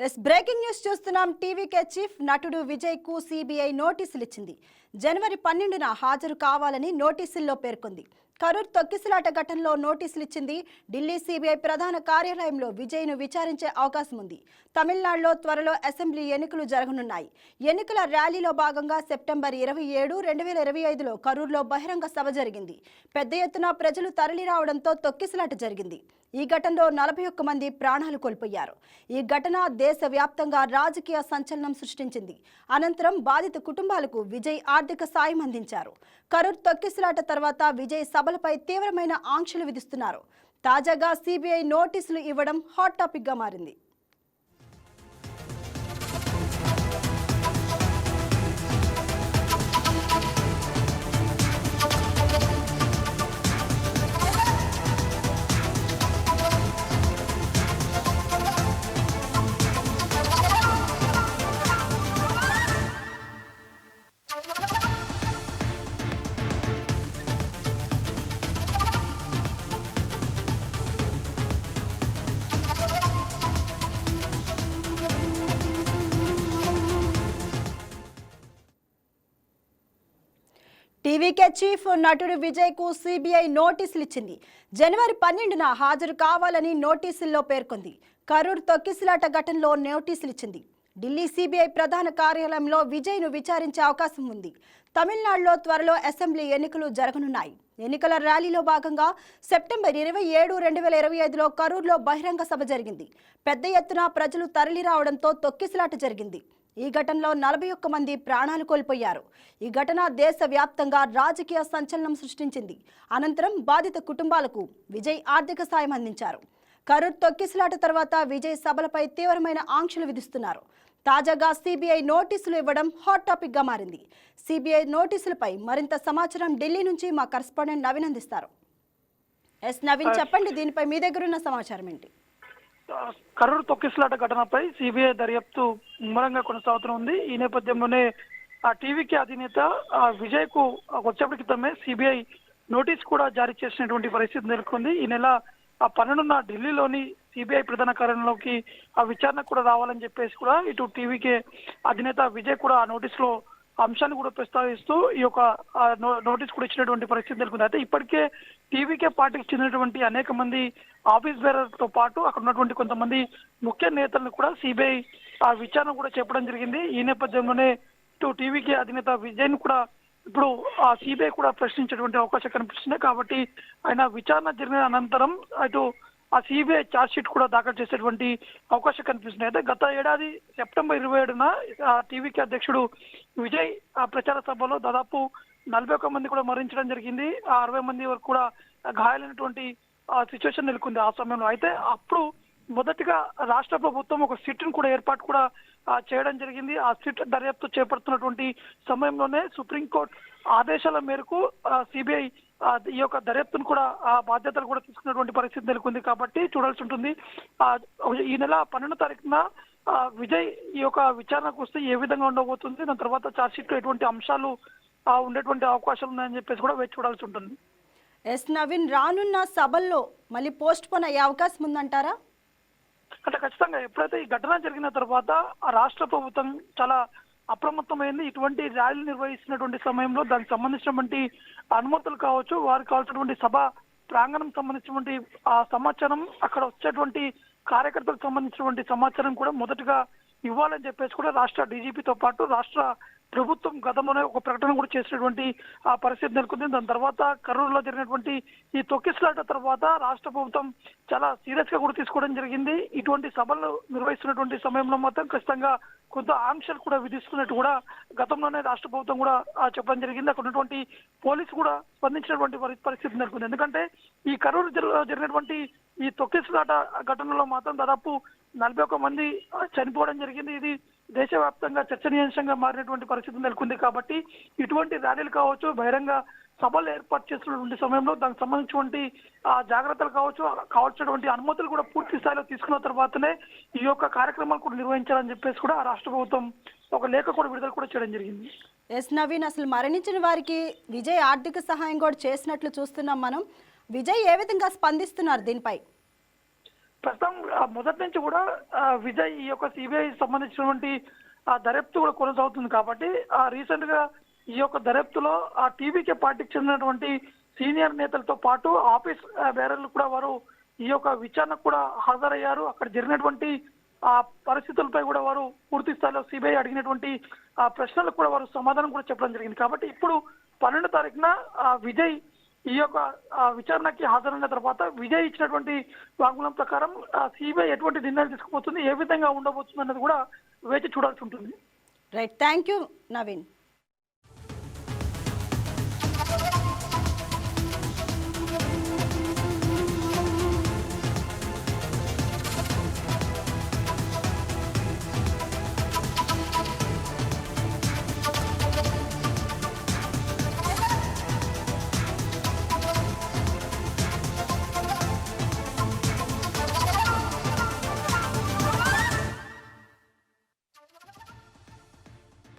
Yes breaking news చూస్తున్నాం. TVK chief నటుడు విజయ్కు సిబిఐ నోటీసులు ఇచ్చింది జనవరి పన్నెండున హాజరు కావాలని నోటీసుల్లో పేర్కొంది. కరూర్ తొక్కిసలాట ఘటనలో నోటీసులు ఇచ్చింది ఢిల్లీ సిబిఐ ప్రధాన కార్యాలయంలో విజయ్ను విచారించే అవకాశం ఉంది. తమిళనాడులో త్వరలో అసెంబ్లీ ఎన్నికలు జరగనున్నాయి. ఎన్నికల ర్యాలీలో భాగంగా సెప్టెంబర్ ఇరవై ఏడు రెండు వేల ఇరవై ఐదులో కరూర్లో బహిరంగ సభ జరిగింది. పెద్ద ఎత్తున ప్రజలు తరలిరావడంతో తొక్కిసలాట జరిగింది. ఈ ఘటనలో నలభై ఒక్క మంది ప్రాణాలు కోల్పోయారు. ఈ ఘటన దేశవ్యాప్తంగా రాజకీయ సంచలనం సృష్టించింది. అనంతరం బాధిత కుటుంబాలకు విజయ్ ఆర్థిక సాయం అందించారు. కరూర్ తొక్కిసలాట తర్వాత విజయ్ సభలపై తీవ్రమైన ఆంక్షలు విధిస్తున్నారు. తాజాగా సిబిఐ నోటీసులు ఇవ్వడం హాట్ టాపిక్గా మారింది. టీవీకే చీఫ్ నటుడు విజయ్కు సిబిఐ నోటీసులు ఇచ్చింది జనవరి పన్నెండున హాజరు కావాలని నోటీసుల్లో పేర్కొంది. కరూర్ తొక్కిసలాట ఘటనలో నోటీసులు ఇచ్చింది ఢిల్లీ సిబిఐ ప్రధాన కార్యాలయంలో విజయ్ను విచారించే అవకాశం ఉంది. తమిళనాడులో త్వరలో అసెంబ్లీ ఎన్నికలు జరగనున్నాయి. ఎన్నికల ర్యాలీలో భాగంగా సెప్టెంబర్ ఇరవై ఏడు రెండు వేల ఇరవై ఐదులో కరూర్లో బహిరంగ సభ జరిగింది. పెద్ద ఎత్తున ప్రజలు తరలిరావడంతో తొక్కిసలాట జరిగింది. ఈ ఘటనలో నలభై ఒక్క మంది ప్రాణాలు కోల్పోయారు. ఈ ఘటన దేశవ్యాప్తంగా రాజకీయ సంచలనం సృష్టించింది. అనంతరం బాధిత కుటుంబాలకు విజయ్ ఆర్థిక సాయం అందించారు. కరూర్ తొక్కిసలాట తర్వాత విజయ్ సభలపై తీవ్రమైన ఆంక్షలు విధిస్తున్నారు. తాజాగా సిబిఐ నోటీసులు ఇవ్వడం హాట్ టాపిక్గా మారింది. సిబిఐ నోటీసులపై మరింత సమాచారం ఢిల్లీ నుంచి మా కరెస్పాండెంట్ నవీన్ అందిస్తారు. ఎస్ నవీన్ చెప్పండి దీనిపై మీ దగ్గర ఉన్న సమాచారం ఏంటి? కరూరు తొక్కిసలాట ఘటనపై సిబిఐ దర్యాప్తు ముమ్మరంగా కొనసాగుతుంది ఈ నేపథ్యంలోనే ఆ టీవీకి అధినేత ఆ విజయ్కు వచ్చేప్పటి క్రితమే సిబిఐ నోటీస్ కూడా జారీ చేసినటువంటి పరిస్థితి నెలకొంది. ఈ నెల ఆ పన్నెండున ఢిల్లీలోని సిబిఐ ప్రధాన కార్యాలయంలోకి ఆ విచారణ కూడా రావాలని చెప్పేసి కూడా ఇటు టీవీకే అధినేత విజయ్ కూడా ఆ నోటీస్లో అంశాన్ని కూడా ప్రస్తావిస్తూ ఈ యొక్క నోటీస్ కూడా ఇచ్చినటువంటి పరిస్థితి నెలకొంది. అయితే ఇప్పటికే టీవీకే పార్టీకి చెందినటువంటి అనేక మంది ఆఫీస్ బేరర్తో పాటు అక్కడ ఉన్నటువంటి కొంతమంది ముఖ్య నేతలను కూడా సిబిఐ ఆ విచారణ కూడా చెప్పడం జరిగింది. ఈ నేపథ్యంలోనే ఇటు టీవీకే అధినేత విజయ్ కూడా ఇప్పుడు ఆ సిబిఐ కూడా ప్రశ్నించేటువంటి అవకాశం కనిపిస్తుంది. కాబట్టి ఆయన విచారణ జరిగిన అనంతరం అటు ఆ సిబిఐ ఛార్జ్ షీట్ కూడా దాఖలు చేసేటువంటి అవకాశం కనిపిస్తుంది. అయితే గత ఏడాది సెప్టెంబర్ ఇరవై ఏడున ఆ టీవీకి అధ్యక్షుడు విజయ్ ఆ ప్రచార సభలో దాదాపు నలభై ఒక్క మంది కూడా మరణించడం జరిగింది. ఆ అరవై మంది వరకు కూడా గాయాలైనటువంటి సిచ్యువేషన్ నెలకొంది ఆ సమయంలో. అయితే అప్పుడు మొదటిగా రాష్ట్ర ప్రభుత్వం ఒక సిట్ను కూడా ఏర్పాటు కూడా చేయడం జరిగింది. ఆ సిట్ దర్యాప్తు చేపడుతున్నటువంటి సమయంలోనే సుప్రీంకోర్టు ఆదేశాల మేరకు సిబిఐ ఈ యొక్క దర్యాప్తును కూడా ఆ బాధ్యతలు కూడా తీసుకున్నటువంటి పరిస్థితి నెలకొంది కాబట్టి చూడాల్సి ఉంటుంది. ఈ నెల పన్నెండో తారీఖున విజయ్ ఈ యొక్క విచారణకు వస్తే ఏ విధంగా ఉండబోతుంది? దాని తర్వాత ఛార్జ్లో ఎటువంటి అంశాలు ఉండేటువంటి అవకాశాలు ఉన్నాయని చెప్పేసి కూడా వేచి చూడాల్సి ఉంటుంది. ఎస్ నవీన్ రానున్న సభల్లో మళ్ళీ పోస్ట్ పోన్ అయ్యే అవకాశం ఉందంటారా? అంటే ఖచ్చితంగా ఎప్పుడైతే ఈ ఘటన జరిగిన తర్వాత ఆ రాష్ట్ర ప్రభుత్వం చాలా అప్రమత్తమైంది. ఇటువంటి ర్యాలీ నిర్వహిస్తున్నటువంటి సమయంలో దానికి సంబంధించినటువంటి అనుమతులు కావచ్చు వారికి కావాల్సినటువంటి సభ ప్రాంగణం సంబంధించినటువంటి ఆ సమాచారం అక్కడ వచ్చేటువంటి కార్యకర్తలకు సంబంధించినటువంటి సమాచారం కూడా మొదటగా ఇవ్వాలని చెప్పేసి కూడా రాష్ట్ర డీజీపీతో పాటు రాష్ట్ర ప్రభుత్వం గతంలోనే ఒక ప్రకటన కూడా చేసినటువంటి ఆ పరిస్థితి నెలకొంది. దాని తర్వాత కర్నూలులో జరిగినటువంటి ఈ తొక్కిసలాట తర్వాత రాష్ట్ర ప్రభుత్వం చాలా సీరియస్గా కూడా తీసుకోవడం జరిగింది. ఇటువంటి సభలు నిర్వహిస్తున్నటువంటి సమయంలో మాత్రం ఖచ్చితంగా కొంత ఆంక్షలు కూడా విధిస్తున్నట్టు కూడా గతంలోనే రాష్ట్ర ప్రభుత్వం కూడా చెప్పడం జరిగింది. అక్కడ ఉన్నటువంటి పోలీసు కూడా స్పందించినటువంటి పరిస్థితి నెలకొంది. ఎందుకంటే ఈ కరూరు జిల్లాలో జరిగినటువంటి ఈ తొక్కిసలాట ఘటనలో మాత్రం దాదాపు నలభై ఒక్క మంది చనిపోవడం జరిగింది. ఇది దేశవ్యాప్తంగా చర్చనీయాంశంగా మారినటువంటి పరిస్థితి నెలకొంది కాబట్టి ఇటువంటి ర్యాలీలు కావచ్చు బహిరంగ సభలు ఏర్పాటు చేస్తున్నటువంటి సమయంలో దానికి సంబంధించినటువంటి ఆ, జాగ్రత్తలు కావచ్చు కావాల్సినటువంటి అనుమతులు కూడా పూర్తి స్థాయిలో తీసుకున్న తర్వాతనే ఈ యొక్క కార్యక్రమాలు కూడా నిర్వహించాలని చెప్పేసి కూడా ఆ రాష్ట్ర ప్రభుత్వం ఒక లేఖ కూడా విడుదల కూడా చేయడం జరిగింది. ఎస్ నవీన్ అసలు మరణించిన వారికి విజయ్ ఆర్థిక సహాయం కూడా చేసినట్లు చూస్తున్నాం మనం. విజయ్ ఏ విధంగా స్పందిస్తున్నారు దీనిపై? ప్రస్తుతం మొదటి నుంచి కూడా విజయ్ ఈ యొక్క సిబిఐ సంబంధించినటువంటి ఆ దర్యాప్తు కూడా కొనసాగుతుంది కాబట్టి ఆ రీసెంట్గా ఈ యొక్క దర్యాప్తులో ఆ టీవీకే పార్టీకి చెందినటువంటి సీనియర్ నేతలతో పాటు ఆఫీస్ బేరర్లు కూడా వారు ఈ యొక్క విచారణకు కూడా హాజరయ్యారు. అక్కడ జరిగినటువంటి ఆ పరిస్థితులపై కూడా వారు పూర్తి స్థాయిలో సిబిఐ అడిగినటువంటి ఆ ప్రశ్నలకు కూడా వారు సమాధానం కూడా చెప్పడం జరిగింది. కాబట్టి ఇప్పుడు పన్నెండు తారీఖున ఆ, విజయ్ ఈ యొక్క విచారణకి హాజరైన తర్వాత విజయ్ ఇచ్చినటువంటి వాంగ్మూలం ప్రకారం సిబిఐ ఎటువంటి నిర్ణయాలు తీసుకుపోతుంది ఏ విధంగా ఉండబోతుంది అన్నది కూడా వేచి చూడాల్సి ఉంటుంది. Right thank you Naveen